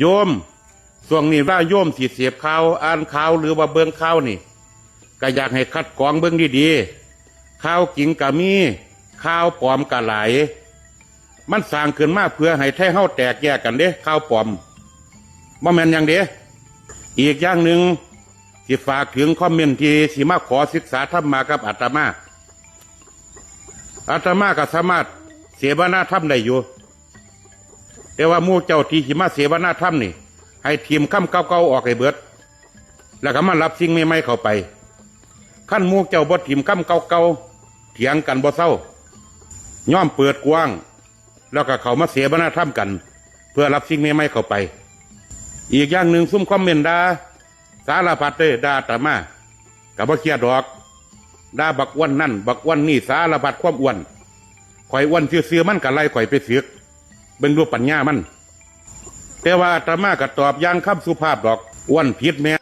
โยมช่วงนี้ว่าโยมสิเสียบข่าวอ่านข่าวหรือว่าเบิ่งข่าวนี่ก็อยากให้คัดกรองเบิ่งดีๆข่าวจิงก็มีข่าวปลอมก็หลาย มันสร้างขึ้นมาเพื่อให้ไทยเฮาแตกแยกกันเด้ข่าวปลอมบ่แม่นอย่างเด้อีกอย่างหนึ่งสิฝากถึงคอมเมนต์ที่สิมาขอศึกษาธรรมมากับอาตมาอาตมาก็สามารถเสวนาธรรมได้อยู่ แต่ว่ามู่เจ้าที่สิมาเสวนาธรรมนี่ ให้ทีมคำเก่าๆออกให้เบิด แล้วก็มารับสิ่งใหม่ๆเข้าไปขั้นมู่เจ้าบ่ทีมคำเก่าๆเถียงกันบ่เศร้าย่อมเปิดกว้าง แล้วก็เขามาเสวนาธรรมกัน เพื่อรับสิ่งใหม่ๆเข้าไป อีกอย่างหนึ่งซุ่มคอมเมนต์ดาสารพัดเลยด่าอาตมากับบ่เครียดดอกดาบักวันนั่นบักวันนี่สารพัดความอ้วนข่อยอ้วนเสื่อมันก็ไล่ข่อยไปเสือก เบิ่งรูปปัญญามัน แต่ว่าอาตมาก็ตอบอย่างคำสุภาพดอกอ้วนผิดแม่